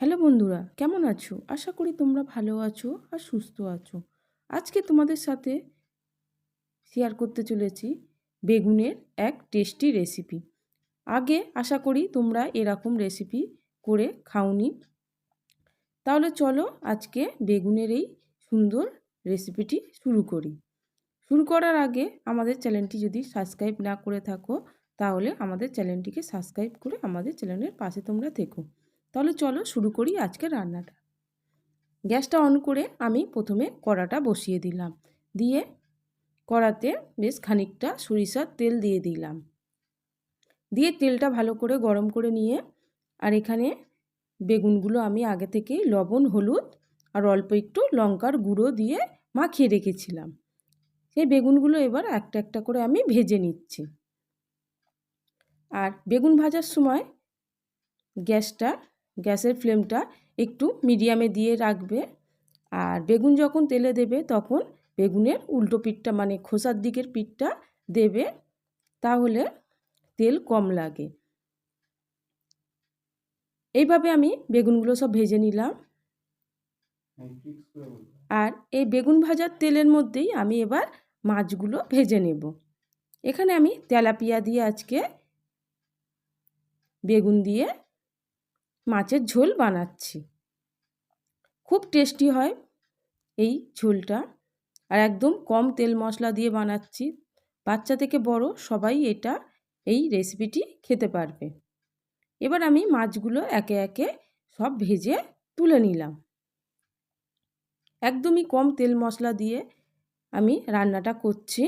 Hello বন্ধুরা, কেমন আছো? আশা করি তোমরা ভালো আছো আর সুস্থ আছো। আজকে তোমাদের সাথে শেয়ার করতে চলেছি বেগুনের এক টেস্টি রেসিপি আগে আশা করি তোমরা এরকম রেসিপি করে খাওনি। তাহলে চলো আজকে বেগুনের এই সুন্দর রেসিপিটি শুরু করি। শুরু করার আগে আমাদের চ্যানেলটি যদি সাবস্ক্রাইব না করে থাকো, তাহলে আমাদের চ্যানেলটিকে সাবস্ক্রাইব করে আমাদের চ্যানেলের পাশে তোমরা থেকো। তাহলে চলো শুরু করি আজকে রান্নাটা। গ্যাসটা অন করে আমি প্রথমে কড়াটা বসিয়ে দিলাম। দিয়ে কড়াতে বেশ খানিকটা সরিষার তেল দিয়ে দিলাম। দিয়ে তেলটা ভালো করে গরম করে নিয়ে আর এখানে বেগুনগুলো আমি আগে থেকেই লবণ, হলুদ আর অল্প একটু লঙ্কার গুঁড়ো দিয়ে মাখিয়ে রেখেছিলাম। সেই বেগুনগুলো এবার একটা একটা করে আমি ভেজে নিচ্ছি। আর বেগুন ভাজার সময় গ্যাসটা গ্যাসের ফ্লেমটা একটু মিডিয়ামে দিয়ে রাখবে। আর বেগুন যখন তেলে দেবে, তখন বেগুনের উল্টো পিঠটা মানে খোসার দিকের পিঠটা দেবে, তাহলে তেল কম লাগে। এইভাবে আমি বেগুনগুলো সব ভেজে নিলাম। আর এই বেগুন ভাজার তেলের মধ্যেই আমি এবার মাছগুলো ভেজে নেব। এখানে আমি তেলাপিয়া দিয়ে আজকে বেগুন দিয়ে মাছের ঝোল বানাচ্ছি। খুব টেস্টি হয় এই ঝোলটা। আর একদম কম তেল মশলা দিয়ে বানাচ্ছি। বাচ্চা থেকে বড় সবাই এটা, এই রেসিপিটি খেতে পারবে। এবার আমি মাছগুলো একে একে সব ভেজে তুলে নিলাম। একদমই কম তেল মশলা দিয়ে আমি রান্নাটা করছি।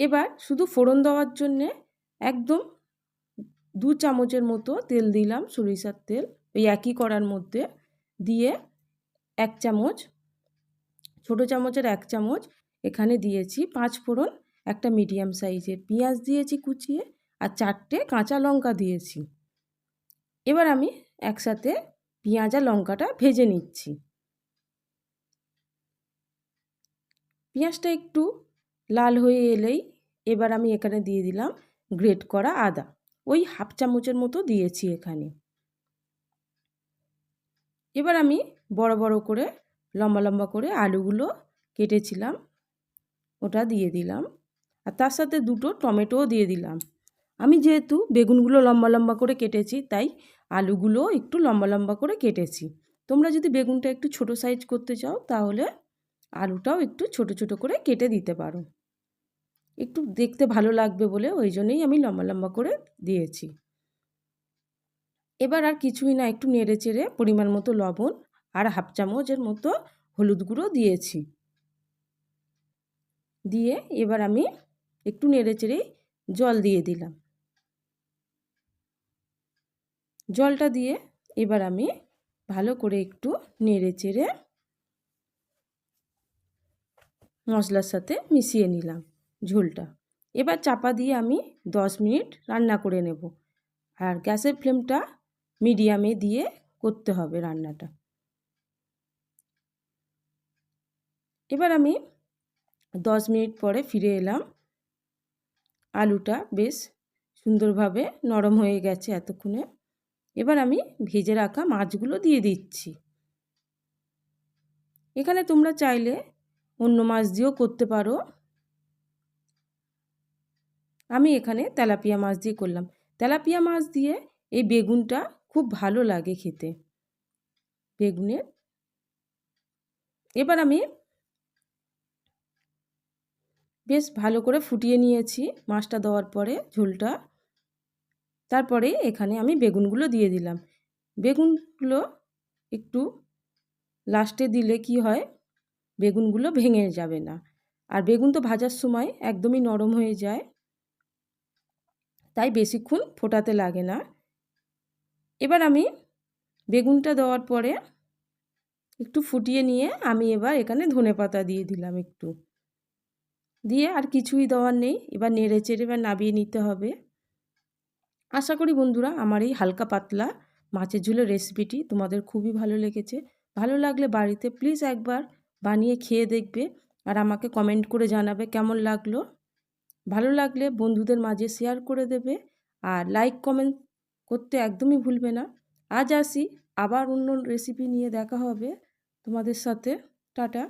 এবার শুধু ফোড়ন দেওয়ার জন্যে একদম দু চামচের মতো তেল দিলাম, সরিষার তেল। ওই একই করার মধ্যে দিয়ে এক চামচ, ছোটো চামচের এক চামচ এখানে দিয়েছি পাঁচ ফোড়ন, একটা মিডিয়াম সাইজের পেঁয়াজ দিয়েছি কুচিয়ে আর চারটে কাঁচা লঙ্কা দিয়েছি। এবার আমি একসাথে পেঁয়াজ আর লঙ্কাটা ভেজে নিচ্ছি। পেঁয়াজটা একটু লাল হয়ে এলেই এবার আমি এখানে দিয়ে দিলাম গ্রেট করা আদা। ওই হাফ চামচের মতো দিয়েছি এখানে। এবার আমি বড় বড় করে, লম্বা লম্বা করে আলুগুলো কেটেছিলাম, ওটা দিয়ে দিলাম। আর তার সাথে দুটো টমেটোও দিয়ে দিলাম। আমি যেহেতু বেগুনগুলো লম্বা লম্বা করে কেটেছি, তাই আলুগুলো একটু লম্বা লম্বা করে কেটেছি। তোমরা যদি বেগুনটা একটু ছোট সাইজ করতে চাও, তাহলে আলুটাও একটু ছোট ছোট করে কেটে দিতে পারো। একটু দেখতে ভালো লাগবে বলে ওই জন্যই আমি লম্বা লম্বা করে দিয়েছি। এবার আর কিছুই না, একটু নেড়ে চেড়ে পরিমাণ মতো লবণ আর হাফ চামচের মতো হলুদ গুঁড়ো দিয়েছি। দিয়ে এবার আমি একটু নেড়ে চেড়ে জল দিয়ে দিলাম। জলটা দিয়ে এবার আমি ভালো করে একটু নেড়ে চেড়ে মশলার সাথে মিশিয়ে নিলাম। ঝোলটা। এবার চাপা দিয়ে আমি দশ মিনিট রান্না করে নেব। আর গ্যাসের ফ্লেমটা মিডিয়ামে দিয়ে করতে হবে রান্নাটা। এবার আমি দশ মিনিট পরে ফিরে এলাম। আলুটা বেশ সুন্দরভাবে নরম হয়ে গেছে এতক্ষণে। এবার আমি ভেজে রাখা মাছগুলো দিয়ে দিচ্ছি। এখানে তোমরা চাইলে অন্য মাছ দিয়েও করতে পারো। আমি এখানে তেলাপিয়া মাছ দিয়ে করলাম। তেলাপিয়া মাছ দিয়ে এই বেগুনটা খুব ভালো লাগে খেতে। বেগুনের এবার আমি বেশ ভালো করে ফুটিয়ে নিয়েছি মাছটা দেওয়ার পরে ঝোলটা। তারপরে এখানে আমি বেগুনগুলো দিয়ে দিলাম। বেগুনগুলো একটু লাস্টে দিলে কি হয়? বেগুনগুলো ভেঙে যাবে না। আর বেগুন তো ভাজার সময় একদমই নরম হয়ে যায়। তাই বেশিক্ষণ ফোটাতে লাগে না। এবার আমি বেগুনটা দেওয়ার পরে একটু ফুটিয়ে নিয়ে আমি এবার এখানে ধনে পাতা দিয়ে দিলাম একটু। দিয়ে আর কিছুই দেওয়ার নেই, এবার নেড়ে চেড়ে এবার নাবিয়ে নিতে হবে। আশা করি বন্ধুরা আমার এই হালকা পাতলা মাছের ঝোলের রেসিপিটি তোমাদের খুবই ভালো লেগেছে। ভালো লাগলে বাড়িতে প্লিজ একবার বানিয়ে খেয়ে দেখবে আর আমাকে কমেন্ট করে জানাবে কেমন লাগল। ভালো লাগলে বন্ধুদের মাঝে শেয়ার করে দেবে আর লাইক কমেন্ট করতে একদমই ভুলবে না। আজ আসি, আবার অন্য রেসিপি নিয়ে দেখা হবে। তোমাদের সাথে, টাটা।